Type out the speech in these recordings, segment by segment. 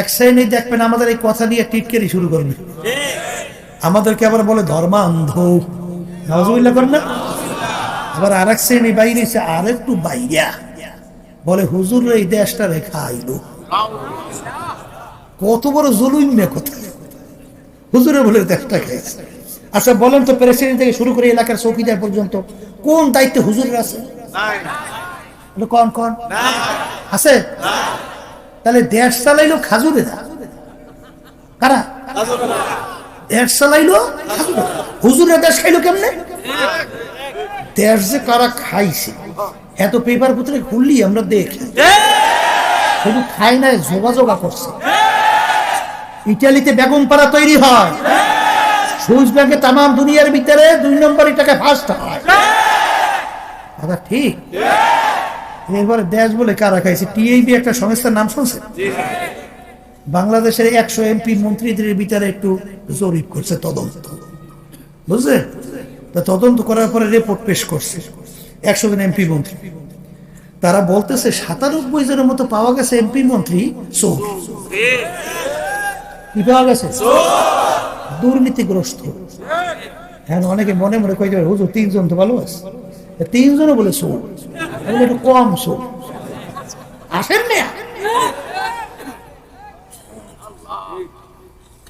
এক শ্রেণি দেখবেন আমাদের এই কথা নিয়ে টিটকেরি শুরু করবে। আমাদেরকে আবার বলে ধর্মান্ধ। নজরুল্লাহ করেন না? আবার আর এক শ্রেণি বাইরে এসে আর একটু বাইরা বলে হুজুর এই দেশটা রেখা আইলো কত বড় জলুম মে কথা। হুজুরে বলে দেশটা খেয়েছে আচ্ছা বলেন তো প্রেসিডেন্ট থেকে শুরু করে এলাকার চৌকিদার পর্যন্ত কোন দায়িত্বে হুজুরের আছে? কন কন? আছে? তাহলে দেশ চালাইলো খাজুরে না কারা? দেশ চালাইলো। হুজুরের দেশ খাইলো কেমনে? দেশ যে কারা খাইছে, এত পেপার পত্রে খুললি আমরা দেখি। শুধু খাই না যোগাযোগা করছে। ইটালিতে বেগম পাড়া তৈরি হয়। সুইস ব্যাংকে তাম দুনিয়ার ভিতরে দুই নম্বর এটাকে ফার্স্ট হয়। দাদা ঠিক? এরপরে দেশ বলে কারা খাইছে? টিআইবি একটা সংস্থার নাম শুনছে বাংলাদেশের একশো এমপি মন্ত্রীদের ভিতরে একটু জরিপ করছে তদন্ত। বুঝলে? তা তদন্ত করার পরে রিপোর্ট পেশ করছে। একশো জন এমপি মন্ত্রী। তারা বলতেছে সাতানব্বই জনের মতো পাওয়া গেছে এমপি মন্ত্রী চোর। কি পাওয়া গেছে? দুর্নীতিগ্রস্ত। হ্যাঁ অনেকে মনে মনে কয়ে যাবে হুজুর তিনজন তো ভালো আছে। তিনজনও বলে চোর। একটু কম চোর আসেন না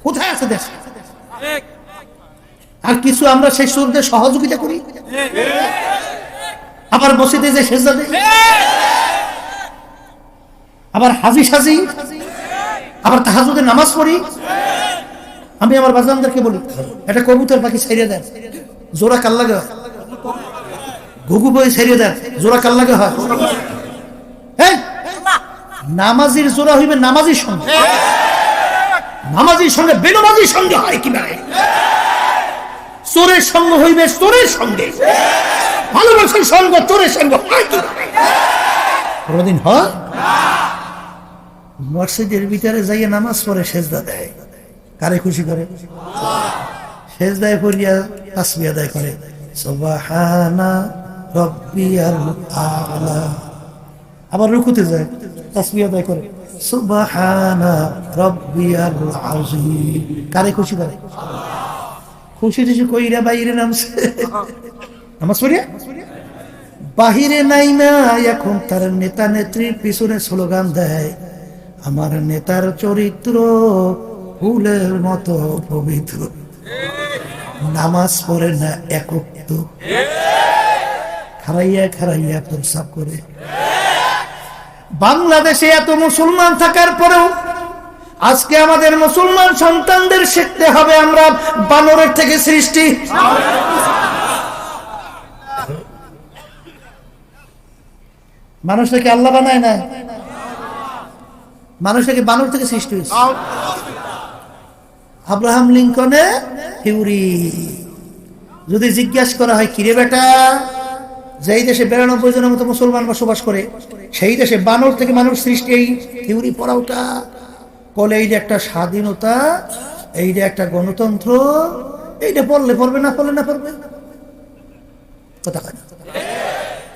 কোথায় আছে দেশ? আর কিছু আমরা সেই সুরদের সহযোগিতা করি? আবার মসজিদে যে সেজদা আবার হাজি সাজি? আবার তাহাজুদে নামাজ পড়ি? আমি আমার বাজানদেরকে বলি, এটা কবুতর পাখি ছাইড়ে দেন। জোড়া কাল্লাগে ঘুঘু বই ছাইড়ে দেন জোড়া কাল্লাগে হয়? এই, নামাজির জোড়া হইবে নামাজির সঙ্গে। নামাজির সঙ্গে বেনমাজির সঙ্গে হয় কি কীভাবে চোরের সঙ্গ হইবে চোরের সঙ্গে। ভালোবাসার সঙ্গ চোরের সঙ্গে হয় কীভাবে কোনদিন হয়? মসজিদের ভিতরে যাইয়ে নামাজ পড়ে সেজদা দেয়। কারে খুশি করে? সেজদায় পড়িয়া তাসবি আদায় করে। সুবহানা আবার রুকুতে যায় তাসবি আদায় করে। কারে খুশি করে খুশি টুশি কইরা বাইরে নামছে। বাহিরে নাই না, এখন তার নেতা নেত্রীর পিছনে স্লোগান দেয়, আমার নেতার চরিত্র ফুলের মতো পবিত্র। নামাজ পড়ে না একক তো। খারাইয়া খারাইয়া প্রসাব করে। বাংলাদেশে এত মুসলমান থাকার পরেও আজকে আমাদের মুসলমান সন্তানদের শিখতে হবে আমরা বানরের থেকে সৃষ্টি। মানুষটাকে আল্লাহ বানায় না মানুষটাকে বানর থেকে সৃষ্টি হয়েছে? আব্রাহাম লিঙ্কনে হিউরি। যদি জিজ্ঞাসা করা হয়, কিরে বেটা? যেই দেশে বিরানব্বই জনের মতো মুসলমান বসবাস করে, সেই দেশে বানর থেকে মানুষ সৃষ্টি এই থিউরি পড়াওটা। বলে এই যে একটা স্বাধীনতা, এই যে একটা গণতন্ত্র এইটা পড়লে পড়বে না পড়লে না পড়বে। কথা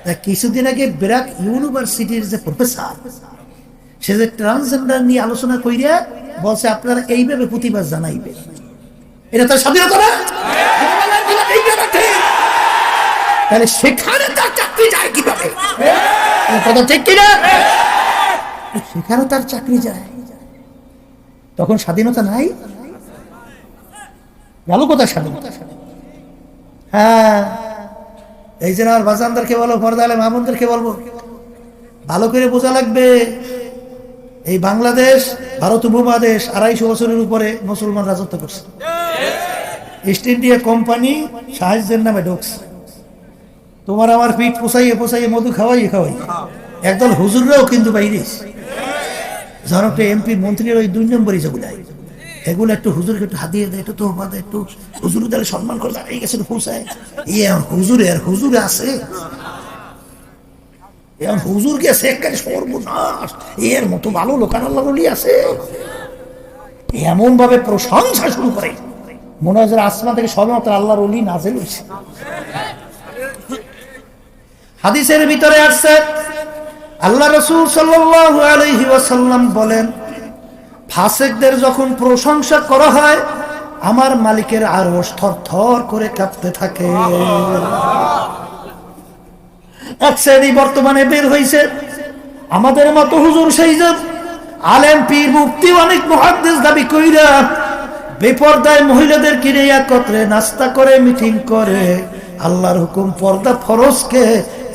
তা কিছুদিন আগে ব্র্যাক ইউনিভার্সিটির যে প্রফেসর, সে যে ট্রান্সজেন্ডার নিয়ে আলোচনা কইরা বলছে, আপনারা এইভাবে প্রতিবাদ জানাইবে এটা তার স্বাধীনতা না? তাহলে সেখানে তার চাকরি যায় কীভাবে? কথা ঠিক কিনা? সেখানে তার চাকরি যায়। তখন স্বাধীনতা নাই? ভালো কথা স্বাধীনতা? হ্যাঁ এই যে আমার বাজানদারকে বলো ফরদালে মাহমুদদেরকে বলব, ভালো করে বোঝা লাগবে, এই বাংলাদেশ, ভারত উপমহাদেশ আড়াইশো বছরের উপরে মুসলমান রাজত্ব করছে। ইস্ট ইন্ডিয়া কোম্পানি সাহায্যের নামে ঢুকছে। তোমার আমার পিঠ পোষাইয়ে পোষাইয়ে মধু খাওয়াইয়ে খাওয়াই একদল হুজুররাও কিন্তু বাইরে একটা এমপি, মন্ত্রীর ওই দুই নম্বরই এগুলো একটু হুজুরকে একটু হাতিয়ে দেয় একটু একটু হুজুর তাহলে সম্মান করে দাঁড়িয়ে পৌঁছায়। হুজুরে আর আছে। এখন হুজুর গেছে একেবারে সর্বনাশ। এর মতো ভালো লোকান আল্লাহ আছে। এমন ভাবে প্রশংসা শুরু করে। মনে হয় যেন আসমান থেকে সবেমাত্র আল্লাহর অলি নাজেল হয়েছে। হাদিসের ভিতরে আসছে, আল্লাহ রসুল ওয়াসাল্লাম বলেন, ফাসেকদের যখন প্রশংসা করা হয়, আমার মালিকের আরও থর থর করে কাঁপতে থাকে। এক শ্রেণি বর্তমানে বের হয়েছে আমাদের মতো হুজুর সেই আলেম, পীর মুক্তি অনেক মহাদেশ দাবি কইরা বেপর্দায় মহিলাদের কিনে একত্রে নাস্তা করে, মিটিং করে, আল্লাহর হুকুম পর্দা ফরজকে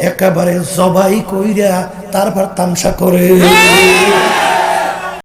একেবারে জবাই কইরা তারপর তামসা করে।